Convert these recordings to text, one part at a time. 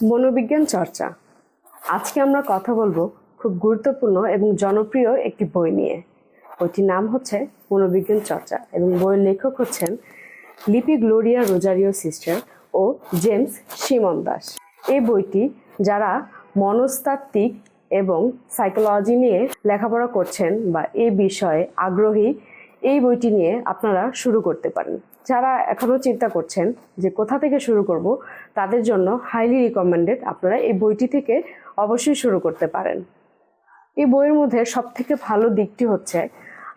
মনোবিজ্ঞান চর্চা। আজকে আমরা কথা বলব খুব গুরুত্বপূর্ণ এবং জনপ্রিয় একটি বই নিয়ে। বইটির নাম হচ্ছে মনোবিজ্ঞান চর্চা এবং বইয়ের লেখক হচ্ছেন লিপি গ্লোরিয়া রোজারিও সিস্টার ও জেমস সিমন দাস। এই বইটি যারা মনস্তাত্ত্বিক এবং সাইকোলজি নিয়ে লেখাপড়া করছেন বা এই বিষয়ে আগ্রহী, এই বইটি নিয়ে আপনারা শুরু করতে পারেন। যারা এখনও চিন্তা করছেন যে কোথা থেকে শুরু করব, তাদের জন্য হাইলি রিকমেন্ডেড আপনারা এই বইটি থেকে অবশ্যই শুরু করতে পারেন। এই বইয়ের মধ্যে সব থেকে ভালো দিকটি হচ্ছে,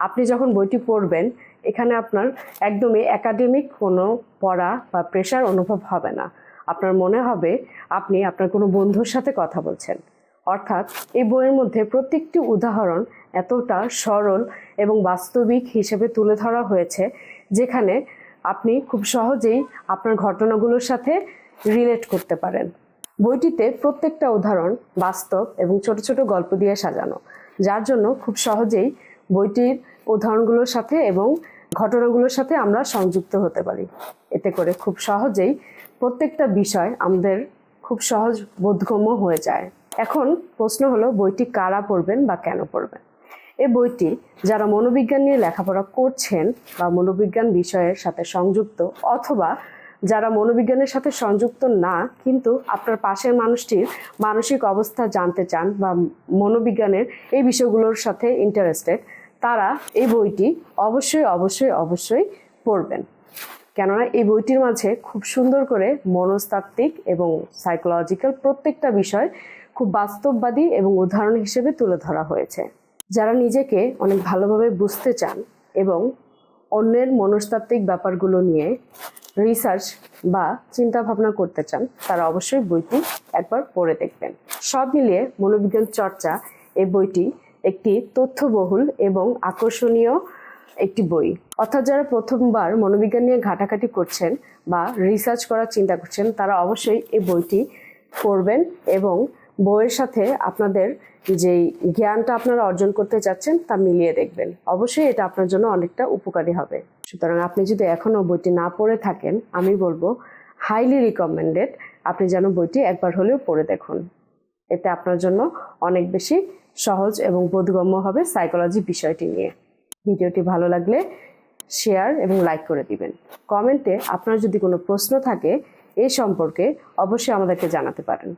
আপনি যখন বইটি পড়বেন, এখানে আপনার একদমই একাডেমিক কোনো পড়া বা প্রেশার অনুভব হবে না। আপনার মনে হবে আপনি আপনার কোনো বন্ধুর সাথে কথা বলছেন। অর্থাৎ এই বইয়ের মধ্যে প্রত্যেকটি উদাহরণ এতটা সরল এবং বাস্তবিক হিসেবে তুলে ধরা হয়েছে, যেখানে আপনি খুব সহজেই আপনার ঘটনাগুলোর সাথে রিলেট করতে পারেন। বইটিতে প্রত্যেকটা উদাহরণ বাস্তব এবং ছোট ছোট গল্প দিয়ে সাজানো, যার জন্য খুব সহজেই বইটির উদাহরণগুলোর সাথে এবং ঘটনাগুলোর সাথে আমরা সংযুক্ত হতে পারি। এতে করে খুব সহজেই প্রত্যেকটা বিষয় আমাদের খুব সহজ বোধগম্য হয়ে যায়। এখন প্রশ্ন হলো, বইটি কারা পড়বেন বা কেন পড়বেন? এই বইটি যারা মনোবিজ্ঞান নিয়ে লেখাপড়া করছেন বা মনোবিজ্ঞান বিষয়ের সাথে সংযুক্ত অথবা যারা মনোবিজ্ঞানের সাথে সংযুক্ত না, কিন্তু আপনার পাশের মানুষটির মানসিক অবস্থা জানতে চান বা মনোবিজ্ঞানের এই বিষয়গুলোর সাথে ইন্টারেস্টেড তারা এই বইটি অবশ্যই অবশ্যই অবশ্যই পড়বেন। কেননা এই বইটির মাঝে খুব সুন্দর করে মনস্তাত্ত্বিক এবং সাইকোলজিক্যাল প্রত্যেকটা বিষয় খুব বাস্তববাদী এবং উদাহরণ হিসেবে তুলে ধরা হয়েছে। যারা নিজেকে অনেক ভালোভাবে বুঝতে চান এবং অন্যের মনস্তাত্ত্বিক ব্যাপারগুলো নিয়ে রিসার্চ বা চিন্তা ভাবনা করতে চান, তারা অবশ্যই বইটি একবার পড়ে দেখবেন। সব মিলিয়ে মনোবিজ্ঞান চর্চা এই বইটি একটি তথ্যবহুল এবং আকর্ষণীয় একটি বই। অর্থাৎ যারা প্রথমবার মনোবিজ্ঞান নিয়ে ঘাটাঘাটি করছেন বা রিসার্চ করার চিন্তা করছেন, তারা অবশ্যই এই বইটি পড়বেন এবং বইয়ের সাথে আপনাদের যেই জ্ঞানটা আপনারা অর্জন করতে চাচ্ছেন, তা মিলিয়ে দেখবেন। অবশ্যই এটা আপনার জন্য অনেকটা উপকারী হবে। সুতরাং আপনি যদি এখনও বইটি না পড়ে থাকেন, আমি বলব হাইলি রিকমেন্ডেড আপনি যেন বইটি একবার হলেও পড়ে দেখুন। এতে আপনার জন্য অনেক বেশি সহজ এবং বোধগম্য হবে সাইকোলজি বিষয়টি নিয়ে। ভিডিওটি ভালো লাগলে শেয়ার এবং লাইক করে দিবেন। কমেন্টে আপনার যদি কোনো প্রশ্ন থাকে, এ সম্পর্কে অবশ্যই আমাদেরকে জানাতে পারেন।